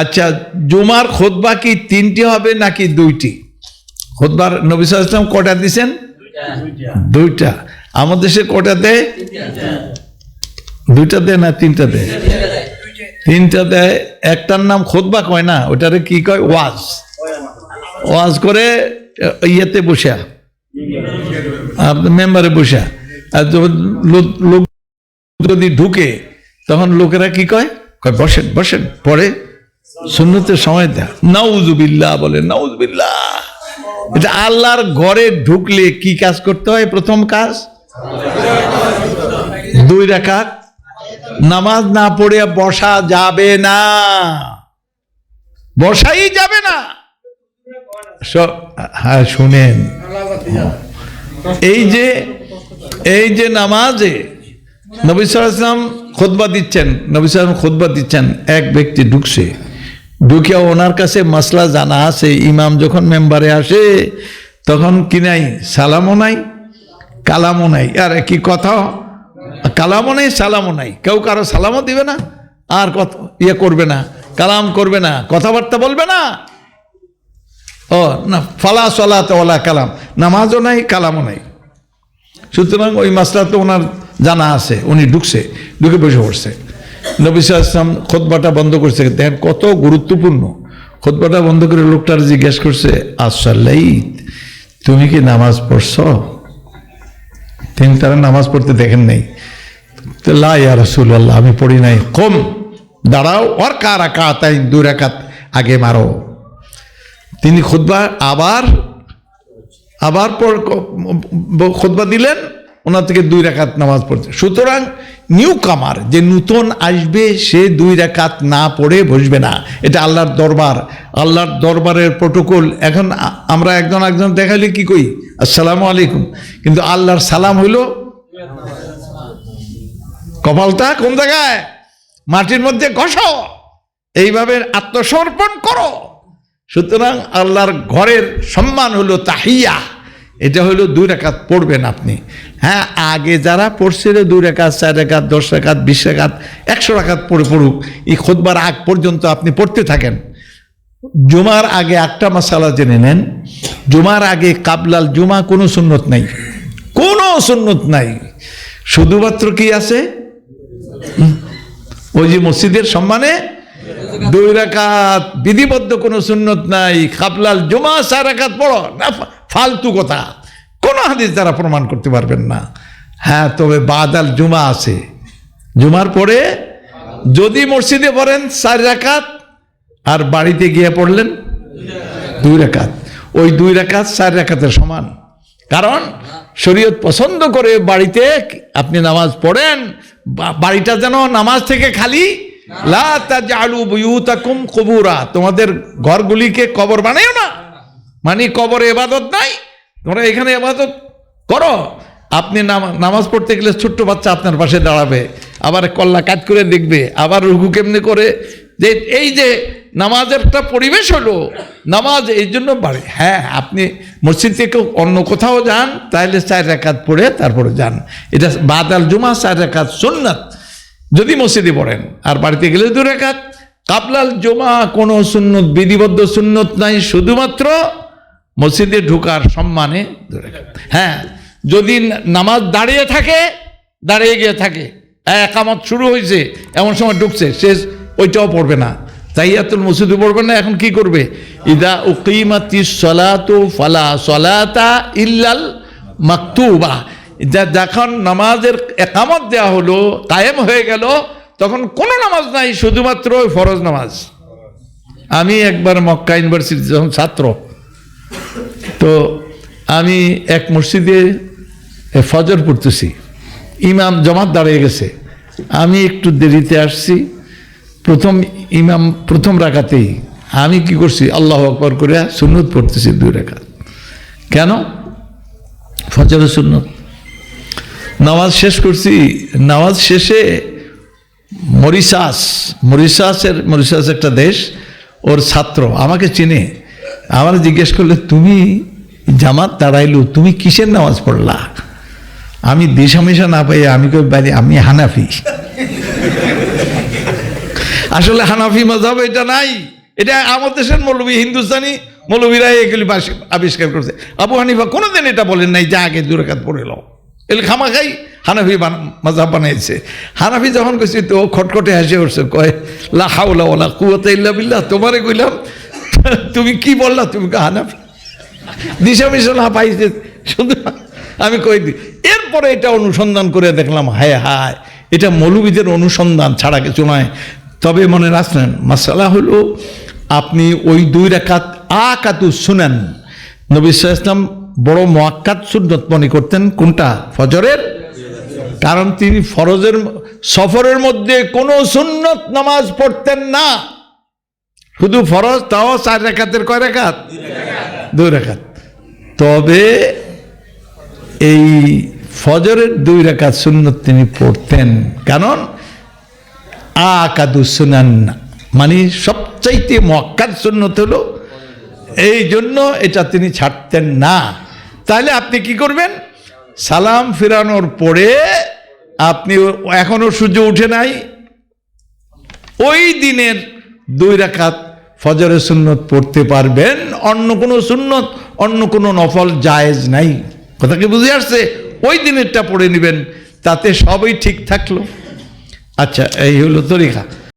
আচ্ছা জুমার খোদবা কি তিনটি হবে নাকি দুইটি? খোদবার নবী আলাইহি কটা দিছেন? দুইটা। আমাদের দেশে কটা দেয়? দুইটা দেয় না তিনটা দেয়? তিনটা দেয়। একটার নাম খোদবা কয় না? ওটারে কি কয়? ওয়াজ। ওয়াজ করে ইয়েতে বসে আপনার মেম্বারে বসে আর লোক যদি ঢুকে, তখন লোকেরা কি কয়? কয়, বসেন বসেন, পরে সুন্নতের সময় দেয় নাউজুবিল্লাহ বলে নাউজুবিল্লাহ। এটা আল্লাহর ঘরে ঢুকলে কি কাজ করতে হয় প্রথম কাজ? দুই রাকাত নামাজ না পড়ে বসা যাবে না। বসাই যাবে না। হ্যাঁ শুনেন। এই যে এই যে নামাজে নবী সালাম খোদবা দিচ্ছেন, নবী সালাম খোদবা দিচ্ছেন, এক ব্যক্তি ঢুকছে ঢুকে ওনার কাছে মাসলা জানা আছে, ইমাম যখন মেম্বারে আসে, তখন কি নাই? সালামও নাই, কালামও নাই। আর কি কথা? কালামও নেই, সালামও নাই। কেউ কারও সালামও দিবে না, আর কত ইয়ে করবে না, কালাম করবে না, কথাবার্তা বলবে না। ও, না, ফালা সলাতে ওলা কালাম, নামাজও নাই, কালামও নাই। সুতরাং ওই মাসলা তো ওনার জানা আছে, উনি ঢুকছে, ঢুকে বসে পড়ছে। নবী সাল্লাম খোদবাটা বন্ধ করছে। দেখেন কত গুরুত্বপূর্ণ। খোদবাটা বন্ধ করে লোকটার জিজ্ঞেস করছে আসল্লাই তুমি কি নামাজ পড়ছ? তিনি তারা নামাজ পড়তে দেখেন নাই। লা ইয়া রাসূলুল্লাহ, আমি পড়ি নাই। কম, দাঁড়াও আর কার আকাত দুই রাকাত আগে মারো। তিনি খুতবা আবার আবার পর খুতবা দিলেন ওনার থেকে দুই রাকাত নামাজ পড়তে সুতরাং নিউ কামার যে নূতন আসবে, সে দুই রাকাত না পড়ে বসবে না। এটা আল্লাহর দরবার। আল্লাহর দরবারের প্রোটোকল এখন আমরা একজন একজন দেখালে কি কই? আসসালামু আলাইকুম। কিন্তু আল্লাহর সালাম হইল কপালটা কোন জায়গায়? মাটির মধ্যে ঘষো। এইভাবে আত্মসমর্পণ করো। সুতরাং আল্লাহর ঘরের সম্মান হলো তাহিয়া। এটা হলো দুই রেখাত পড়বেন আপনি। হ্যাঁ আগে যারা পড়ছিল দুই রেখাত, চার রেখাত, দশ রেখাত, বিশ রেখাত, একশো রেখাত পড়ে পড়ুক, এই খোদবার আগ পর্যন্ত আপনি পড়তে থাকেন। জুমার আগে একটা মশালা জেনে নেন। জুমার আগে কাবলাল জুমা কোনো সুন্নত নাই। কোনো সুন্নত নাই। শুধুমাত্র কি আছে? ওই যে মসজিদের সম্মানে দুই রাকাত, বিধিবদ্ধ কোনো সুন্নত নাই। খাপলাল জুমা, চার রাকাত পড়ো। না ফালতু কথা। কোনো হাদিস দ্বারা প্রমাণ করতে পারবেন না। হ্যাঁ তবে বাদাল জুমা আছে। জুমার পরে যদি মসজিদে পড়েন, চার রাকাত, আর বাড়িতে গিয়ে পড়লেন, দুই রাকাত। ওই দুই রাকাত চার রাকাতের সমান। কারণ শরীয়ত পছন্দ করে বাড়িতে আপনি নামাজ পড়েন বাড়িটা যেন নামাজ থেকে খালি তোমাদের ঘরগুলিকে কবর বানাইও না। মানে কবরে এবাদত নাই। তোমরা এখানে এবাদত করো। আপনি নামাজ পড়তে গেলে ছোট্ট বাচ্চা আপনার পাশে দাঁড়াবে। আবার কল্লা কাজ করে দেখবে। আবার রুকু কেমনি করে? যে এই যে নামাজের একটা পরিবেশ হলো, নামাজ এই জন্য বাড়ে। হ্যাঁ আপনি মসজিদ থেকে অন্য কোথাও যান তাহলে চার রেখাত পড়ে তারপরে যান। এটা বাদাল জুমা, চার রেখাত সুন্নাত। যদি মসজিদে পড়েন, আর বাড়িতে গেলে দু রেখাত। কাপলাল জমা কোনো সুন্নত, বিধিবদ্ধ সুন্নত নাই, শুধুমাত্র মসজিদে ঢোকার সম্মানে। হ্যাঁ যদি নামাজ দাঁড়িয়ে থাকে, দাঁড়িয়ে গিয়ে থাকে একামত শুরু হয়েছে, এমন সময় ঢুকছে সে ওইটাও পড়বে না। তাই তাইয়াতুল মসজিদে পড়বে না, এখন কি করবে? ইদা উকিমাতি সলাতু ফালা সলাতা ইল্লাল মাকতুবা। যা- যখন নামাজের একামত দেওয়া হলো, কায়েম হয়ে গেল, তখন কোনো নামাজ নাই, শুধুমাত্র ওই ফরজ নামাজ। আমি একবার মক্কা ইউনিভার্সিটি যখন ছাত্র, তো আমি এক মসজিদে ফজর পড়তেছি। ইমাম জমাত দাঁড়িয়ে গেছে। আমি একটু দেরিতে আসছি। প্রথম ইমাম প্রথম রাখাতেই আমি কি করছি, আল্লাহ আকবর করে সুন্নত পড়তেছি দুই রাখাত কেন? ফজরের সুন্নত। নামাজ শেষ করছি। নামাজ শেষে মরিশাস, মরিশাসের, মরিশাস একটা দেশ, ওর ছাত্র, আমাকে চিনে। আমার জিজ্ঞেস করলে, তুমি জামাত দাঁড়াইলো, তুমি কিসের নামাজ পড়লা? আমি দিশামিশা না পাই আমি কই বাড়ি, আমি হানাফি। আসলে হানাফি মজাব এটা নাই। এটা আমার দেশের মৌলবী হিন্দুস্তানি মৌলবীরা এগুলি আবিষ্কার করছে। আবু হানিফা কোনোদিন এটা বলেন নাই যে আগে দুরাকাত পড়ে লো এগুলি খামাখাই হানাফি মজাব বানাইছে। হানাফি যখন কইছি, তো খটখটে হাসে উঠছে কয়, লা হাওলা ওলা কুয়াতে ইল্লা বিল্লাহ তোমারে কইলাম, তুমি কি বললা, তুমি হানাফি? দিশা মিশন পাইছে। শুধু আমি কই দিই এরপরে এটা অনুসন্ধান করে দেখলাম, হায় হায়, এটা মৌলবীদের অনুসন্ধান ছাড়া কিছু নয়। তবে মনে রাখলেন মাসালা হলো, আপনি ওই দুই রেখাত আকাতু শুনেন নবী ইসলাম বড় মোয়াক্কাত সুন্নত মনে করতেন। কোনটা? ফজরের? কারণ তিনি ফরজের সফরের মধ্যে কোনো সুন্নত নামাজ পড়তেন না। শুধু ফরজ, তাও চার রেখাতের কয় রেখাত? দুই রেখাত। তবে এই ফজরের দুই রেখাত সুন্নত তিনি পড়তেন। কারণ আকাদু সুনান মানে সবচাইতে মক্কার সুন্নত হলো, এই জন্য এটা তিনি ছাড়তেন না। তাহলে আপনি কি করবেন? সালাম ফিরানোর পরে আপনি এখনও সূর্য উঠে নাই। ওই দিনের দুই রাকাত ফজরের সুন্নত পড়তে পারবেন। অন্য কোনো সুন্নত, অন্য কোনো নফল জায়েজ নাই। কথা কি বুঝে আসছে? ওই দিনেরটা পড়ে নেবেন, তাতে সবই ঠিক থাকল। আচ্ছা এই হলো তরিকা।